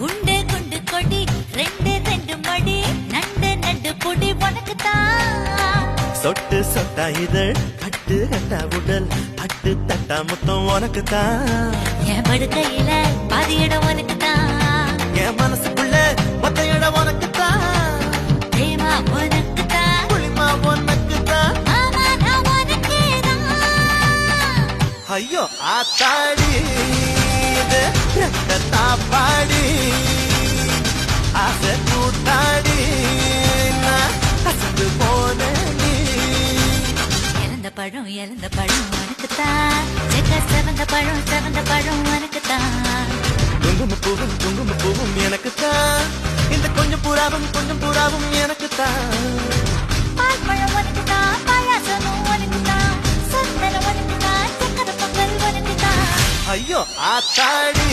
குண்டு குண்டு கொடி ரெண்டு ரெண்டு மடி நண்டு நண்டு பொடி உனக்கு தான் சொட்டு சொட்டா இதழ் பட்டு கட்டா உடல் பட்டு தட்டா முத்தம் உனக்கு தான் என் படுக்கையில பாதி இடம் உனக்கு தான் என் மனசுக்குள்ள மொத்த இடம் உனக்கு தான் பிரேமா உனக்கு தான் புளிமா உனக்கு தான் ஐயோ ஆத்தாடி இறந்த பழம் இறந்த பழம் உனக்கு தான் செக்க செவந்த பழம் செவந்த பழம் உனக்கு தான் குங்கும பூவும் குங்கும பூவும் எனக்கு தான் இந்த கொஞ்சம் புறாவும் கொஞ்சம் புறாவும் எனக்கு தான் பால் பழம் உனக்கு தான் பாயாசமும் உனக்கு தான் சந்தனம் உனக்கு தான் சக்கரை பொங்கல் உனக்கு தான் ஐயோ ஆத்தாடி